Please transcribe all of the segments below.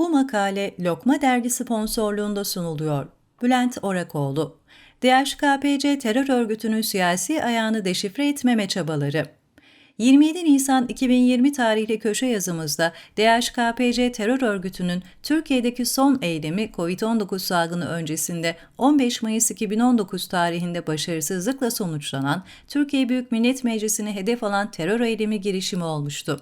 Bu makale Lokma Dergi sponsorluğunda sunuluyor. Bülent Orakoğlu DHKPC terör örgütünün siyasi ayağını deşifre etmeme çabaları 27 Nisan 2020 tarihli köşe yazımızda DHKPC terör örgütünün Türkiye'deki son eylemi COVID-19 salgını öncesinde 15 Mayıs 2019 tarihinde başarısızlıkla sonuçlanan Türkiye Büyük Millet Meclisi'ni hedef alan terör eylemi girişimi olmuştu.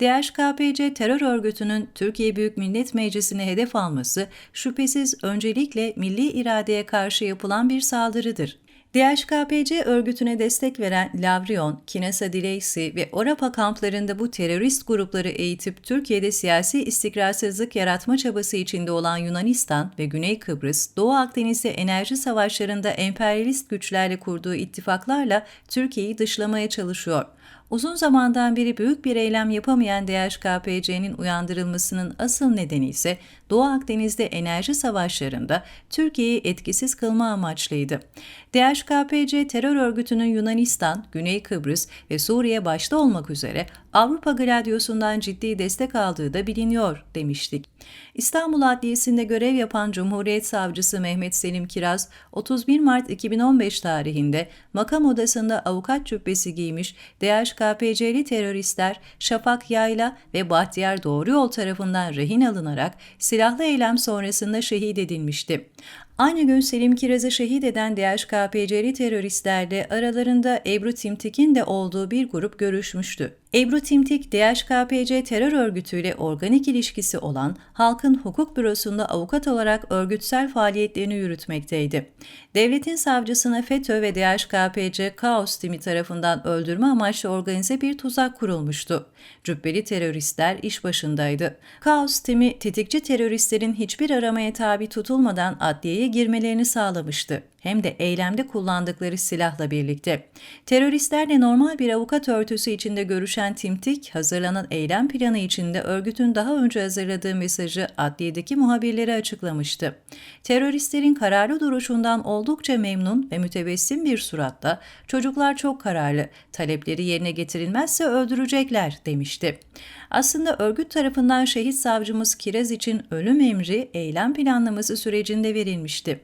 DHKPC terör örgütünün Türkiye Büyük Millet Meclisi'ni hedef alması şüphesiz öncelikle milli iradeye karşı yapılan bir saldırıdır. DHKPC örgütüne destek veren Lavrion, Kinesa Dileysi ve Orapa kamplarında bu terörist grupları eğitip Türkiye'de siyasi istikrarsızlık yaratma çabası içinde olan Yunanistan ve Güney Kıbrıs, Doğu Akdeniz'de enerji savaşlarında emperyalist güçlerle kurduğu ittifaklarla Türkiye'yi dışlamaya çalışıyor. Uzun zamandan beri büyük bir eylem yapamayan DHKPC'nin uyandırılmasının asıl nedeni ise Doğu Akdeniz'de enerji savaşlarında Türkiye'yi etkisiz kılma amaçlıydı. DHKPC terör örgütünün Yunanistan, Güney Kıbrıs ve Suriye başta olmak üzere Avrupa Gladyosu'ndan ciddi destek aldığı da biliniyor demiştik. İstanbul Adliyesi'nde görev yapan Cumhuriyet Savcısı Mehmet Selim Kiraz, 31 Mart 2015 tarihinde makam odasında avukat cübbesi giymiş DHKPC'li teröristler Şafak Yayla ve Bahtiyar Doğruyol tarafından rehin alınarak silahlı eylem sonrasında şehit edilmişti. Aynı gün Selim Kiraz'ı şehit eden DHKPC'li teröristlerle aralarında Ebru Timtik'in de olduğu bir grup görüşmüştü. Ebru Timtik, DHKPC terör örgütüyle organik ilişkisi olan Halkın Hukuk Bürosu'nda avukat olarak örgütsel faaliyetlerini yürütmekteydi. Devletin savcısına FETÖ ve DHKPC Kaos timi tarafından öldürme amaçlı organize bir tuzak kurulmuştu. Cübbeli teröristler iş başındaydı. Kaos timi tetikçi teröristlerin hiçbir aramaya tabi tutulmadan adliyeye girmelerini sağlamıştı hem de eylemde kullandıkları silahla birlikte. Teröristlerle normal bir avukat örtüsü içinde görüşen Timtik, hazırlanan eylem planı içinde örgütün daha önce hazırladığı mesajı adliyedeki muhabirlere açıklamıştı. Teröristlerin kararlı duruşundan oldukça memnun ve mütebessim bir suratla çocuklar çok kararlı, talepleri yerine getirilmezse öldürecekler demişti. Aslında örgüt tarafından şehit savcımız Kiraz için ölüm emri eylem planlaması sürecinde verilmişti.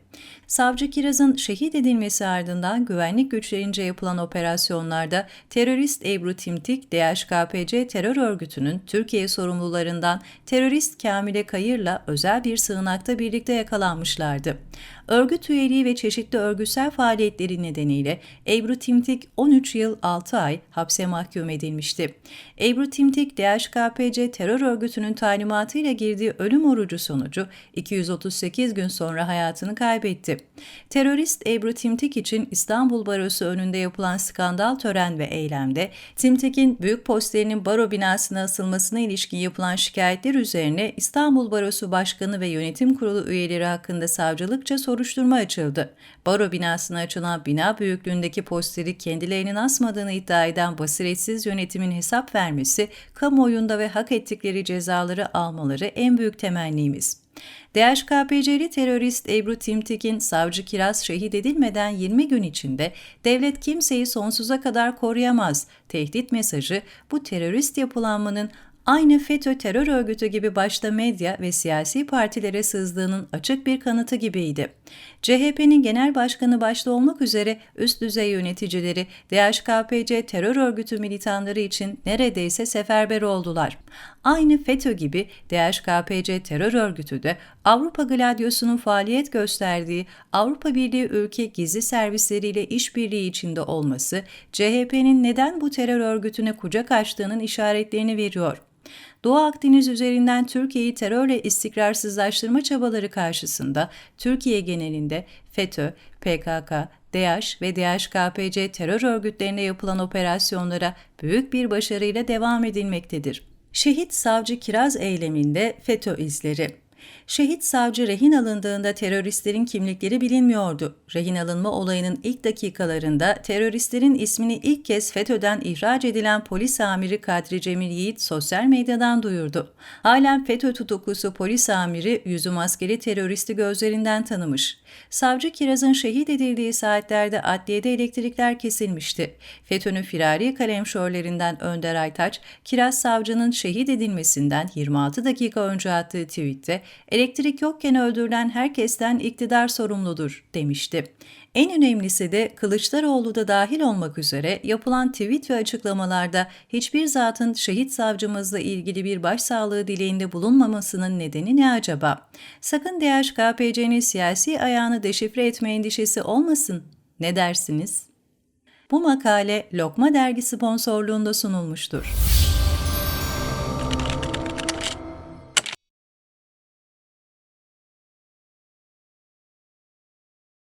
Savcı Kiraz'ın şehit edilmesi ardından güvenlik güçlerince yapılan operasyonlarda terörist Ebru Timtik, DHKPC terör örgütünün Türkiye sorumlularından terörist Kamile Kayır'la özel bir sığınakta birlikte yakalanmışlardı. Örgüt üyeliği ve çeşitli örgütsel faaliyetleri nedeniyle Ebru Timtik 13 yıl 6 ay hapse mahkum edilmişti. Ebru Timtik, DHKPC terör örgütünün talimatıyla girdiği ölüm orucu sonucu 238 gün sonra hayatını kaybetti. Terörist Ebru Timtik için İstanbul Barosu önünde yapılan skandal tören ve eylemde Timtik'in büyük posterinin baro binasına asılmasına ilişkin yapılan şikayetler üzerine İstanbul Barosu Başkanı ve Yönetim Kurulu üyeleri hakkında savcılıkça soruşturma açıldı. Baro binasına açılan bina büyüklüğündeki posteri kendilerinin asmadığını iddia eden basiretsiz yönetimin hesap vermesi, kamuoyunda ve hak ettikleri cezaları almaları en büyük temennimiz. DHKPC'li terörist Ebru Timtik'in savcı Kiraz şehit edilmeden 20 gün içinde devlet kimseyi sonsuza kadar koruyamaz tehdit mesajı bu terörist yapılanmanın aynı FETÖ terör örgütü gibi başta medya ve siyasi partilere sızdığının açık bir kanıtı gibiydi. CHP'nin genel başkanı başta olmak üzere üst düzey yöneticileri DHKPC terör örgütü militanları için neredeyse seferber oldular. Aynı FETÖ gibi DHKPC terör örgütü de Avrupa Gladyosu'nun faaliyet gösterdiği Avrupa Birliği ülke gizli servisleriyle işbirliği içinde olması CHP'nin neden bu terör örgütüne kucak açtığının işaretlerini veriyor. Doğu Akdeniz üzerinden Türkiye'yi terörle istikrarsızlaştırma çabaları karşısında Türkiye genelinde FETÖ, PKK, DAEŞ ve DHKPC terör örgütlerine yapılan operasyonlara büyük bir başarıyla devam edilmektedir. Şehit Savcı Kiraz eyleminde FETÖ izleri Şehit savcı rehin alındığında teröristlerin kimlikleri bilinmiyordu. Rehin alınma olayının ilk dakikalarında teröristlerin ismini ilk kez FETÖ'den ihraç edilen polis amiri Kadri Cemil Yiğit sosyal medyadan duyurdu. Halen FETÖ tutuklusu polis amiri yüzü maskeli teröristi gözlerinden tanımış. Savcı Kiraz'ın şehit edildiği saatlerde adliyede elektrikler kesilmişti. FETÖ'nün firari kalemşörlerinden Önder Aytaç, Kiraz savcının şehit edilmesinden 26 dakika önce attığı tweette elektrik yokken öldürülen herkesten iktidar sorumludur demişti. En önemlisi de Kılıçdaroğlu da dahil olmak üzere yapılan tweet ve açıklamalarda hiçbir zatın şehit savcımızla ilgili bir başsağlığı dileğinde bulunmamasının nedeni ne acaba? Sakın DHKPC'nin siyasi ayağını deşifre etme endişesi olmasın. Ne dersiniz? Bu makale Lokma Dergi sponsorluğunda sunulmuştur.